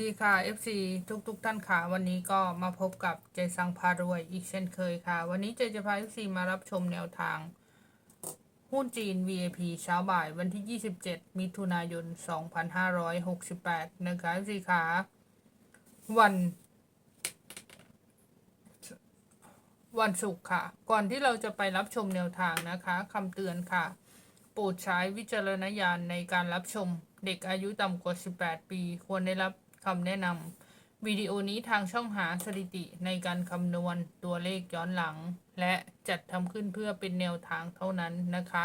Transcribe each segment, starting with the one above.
ดีค่ะ FC ทุกทุกๆท่านค่ะ วันนี้ก็มาพบกับเจสังพารวยอีกเช่นเคยค่ะ วันนี้เจจะพา FC มารับชมแนวทาง หุ้นจีน VIP เช้าบ่ายวันที่ 27 มิถุนายน 2568 นะคะ FC ค่ะ วัน วันศุกร์ค่ะ ก่อนที่เราจะไปรับชมแนวทางนะคะคำเตือนค่ะ โปรดใช้วิจารณญาณในการรับชมเด็กอายุต่ำกว่า 18 ปี ควรได้รับ คำแนะนำวิดีโอนี้ทางช่องหาสถิติในการคำนวณตัวเลขย้อนหลัง และจัดทำขึ้นเพื่อเป็นแนวทางเท่านั้นนะคะ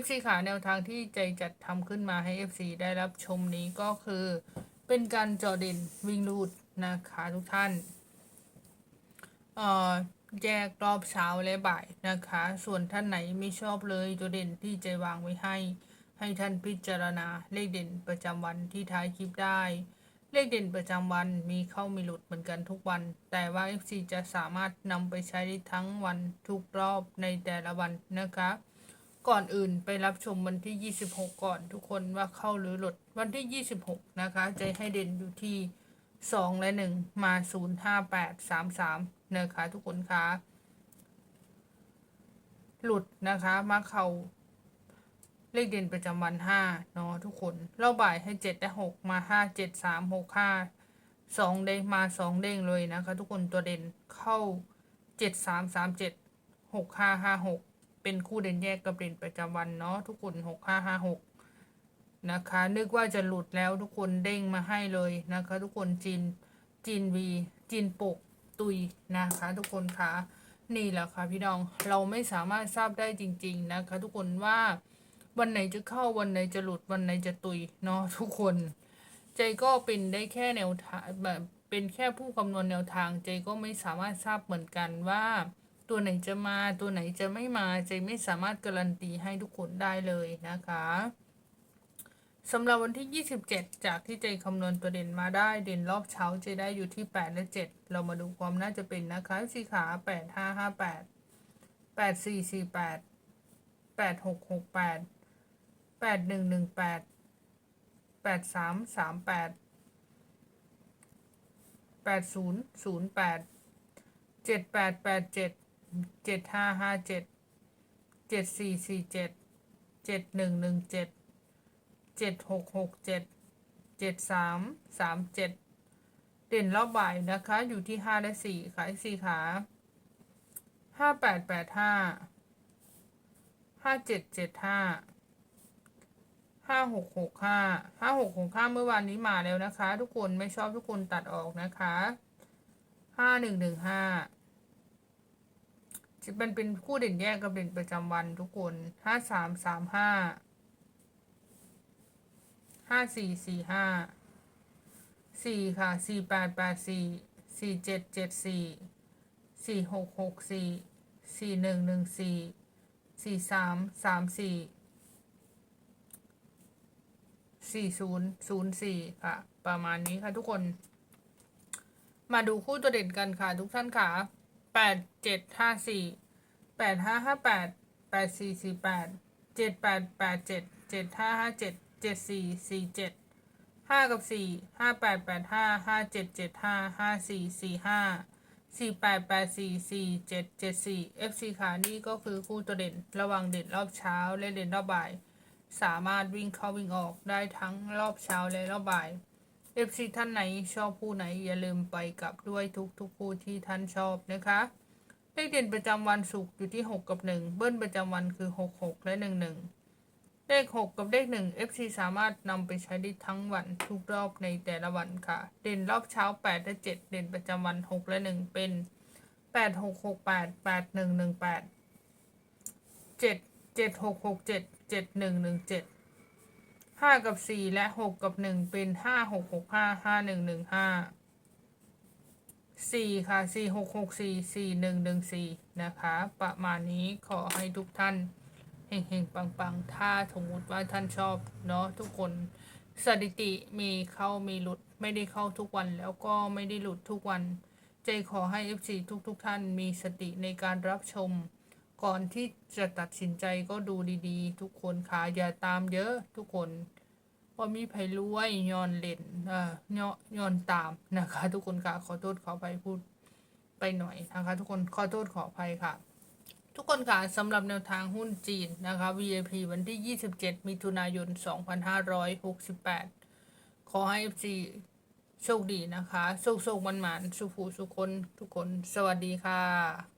FC ขาแนวทางที่ใจจัดทำขึ้นมาให้ FC ได้รับชมนี้ก็คือ เป็นการจอเด่นวิ่งรูดนะคะทุกท่านเอ่อแยกรอบเช้าและบ่ายนะคะ ส่วนท่านไหนไม่ชอบเลยตัวเด่นที่ใจวางไว้ให้ ให้ท่านพิจารณาเลขเด่นประจำวันที่ท้ายคลิปได้ เลขเด่นประจำวันมีเข้ามีหลุดเหมือนกันทุกวัน แต่ว่า FC จะสามารถนำไปใช้ได้ทั้งวันทุกรอบในแต่ละวันนะคะ ก่อนอื่นไปรับชมวันที่ 26 ก่อนทุกคนว่าเข้าหรือหลุดวันที่ 26 นะคะ ใจให้เด่นอยู่ที่ 2 และ 1 มา 0 5 8 3 3 นะคะทุกคนคะหลุดนะคะมาเข้า เลขเด่นประจำวัน5เนาะทุกคนเล่าบ่ายให้7และ6มา5 7 3 6 5 2เด้งมา2เด้งเลยนะคะทุกคนตัวเด่นเข้า7 3 3 7 6 5 5 6เจ็ดหกห้าห้าหกเป็นคู่เด่นแยกกับเด่นประจำวันเนาะทุกคน6 5 5 6นะคะ นึกว่าจะหลุดแล้วทุกคนเด้งมาให้เลยนะคะ ทุกคนจีนจีนวีจีนปกตุยนะคะ ทุกคนคะนี่แหละค่ะพี่น้องเราไม่สามารถทราบได้จริง ๆ นะคะ ทุกคนว่า วันไหนจะเข้าวันไหนจะหลุดวันไหนจะตุยเนาะทุกคน ใจก็เป็นได้แค่แนวทางแบบเป็นแค่ผู้คำนวณแนวทาง ใจก็ไม่สามารถทราบเหมือนกันว่า ตัวไหนจะมาตัวไหนจะไม่มา ใจไม่สามารถการันตีให้ทุกคนได้เลยนะคะสำหรับวันที่ 27 จากที่เจคำนวณตัวเด่นมาได้เด่นรอบเช้าเจได้อยู่ที่ 8 และ 7 เรามาดูความน่าจะเป็นนะคะสีขา 8 5 5 8 8 4 4 8 8 6 6 8 แปดหนึ่งหนึ่งแปดแปดสามสามแปดแปดศูนย์ศูนย์แปดเจ็ดแปดแปดเจ็ดเจ็ดห้าห้าเจ็ดเจ็ดสี่สี่เจ็ดเจ็ดหนึ่งหนึ่งเจ็ดเจ็ดหกหกเจ็ดเจ็ดสามสามเจ็ดเด่นรอบบ่ายนะคะอยู่ที่ห้าและสี่ขายสี่ขาห้าแปดแปดห้าห้าเจ็ดเจ็ดห้า ห้าหกหกห้าห้าหกหกห้าเมื่อวานนี้มาแล้วนะคะ ทุกคนไม่ชอบทุกคนตัดออกนะคะห้าหนึ่งหนึ่งห้าจะเป็นเป็นคู่เด่นแยกกับเด่นประจำวันทุกคนห้าสามสามห้าห้าสี่สี่ห้าสี่ค่ะสี่แปดแปดสี่สี่เจ็ดเจ็ดสี่สี่หกหกสี่สี่หนึ่งหนึ่งสี่สี่สามสามสี่ สี่ศูนย์ศูนย์สี่ค่ะ ประมาณนี้ค่ะทุกคน มาดูคู่ตัวเด่นกันค่ะ ทุกท่านค่ะแปดเจ็ดห้าสี่แปดห้าห้าแปดแปดสี่สี่แปดเจ็ดแปดแปดเจ็ดเจ็ดห้าห้าเจ็ดเจ็ดสี่สี่เจ็ดห้ากับสี่ห้าแปดแปดห้าห้าเจ็ดเจ็ดห้าห้าสี่สี่ห้าสี่แปดแปดสี่สี่เจ็ดเจ็ดสี่ FC ขานี่ก็คือคู่ตัวเด่นระว่างเด่นรอบเช้าและเด่นรอบบ่าย สามารถวิ่งเข้าวิ่งออกได้ทั้งรอบเช้าและรอบบ่าย FC ท่านไหนชอบผู้ไหนอย่าลืมไปกลับด้วยทุกทุกๆผู้ที่ท่านชอบนะคะเลขเด่นประจำวันศุกร์อยู่ที่ 6 กับ 1 เบิ้ลประจำวันคือ 6 6 และ 1 1 เลข 6 กับเลข 1 FC สามารถนำไปใช้ได้ทั้งวันทุกรอบในแต่ละวันค่ะ เด่นรอบเช้า 8 และ 7 เด่นประจำวัน 6 และ 1 เป็น 8 6 6 8 8 1 1 8 7 7 6 6 7 7 1 1 7 5กับ4และ6กับ1เป็น5 6 6 5 5 1 1 5สี่ค่ะสี่หกหกสี่สี่หนึ่งหนึ่งสี่นะคะ ประมาณนี้ขอให้ทุกท่านเฮงๆปังๆ ถ้าสมมติว่าท่านชอบเนาะทุกคนสถิติมีเข้ามีหลุดไม่ได้เข้าทุกวันแล้วก็ไม่ได้หลุดทุกวัน ใจขอให้ FC ทุกๆทท่านมีสติในการรับชม ก่อนที่จะตัดสินใจก็ดูดีๆ ทุกคนค่ะอย่าตามเยอะทุกคนโบ่มีไผรวยย้อนเล่นเอ่อย้อนย้อนตามนะคะ ทุกคนค่ะขอโทษขออภัยพูดไปหน่อยนะคะ ทุกคนขอโทษขออภัยค่ะ ทุกคนค่ะสำหรับแนวทางหุ้นจีนนะคะ VIP วันที่ 27 มิถุนายน 2568 ขอให้ FC โชคดีนะคะ โชคโชคมันมันสุขูสุคน ทุกคน สวัสดีค่ะ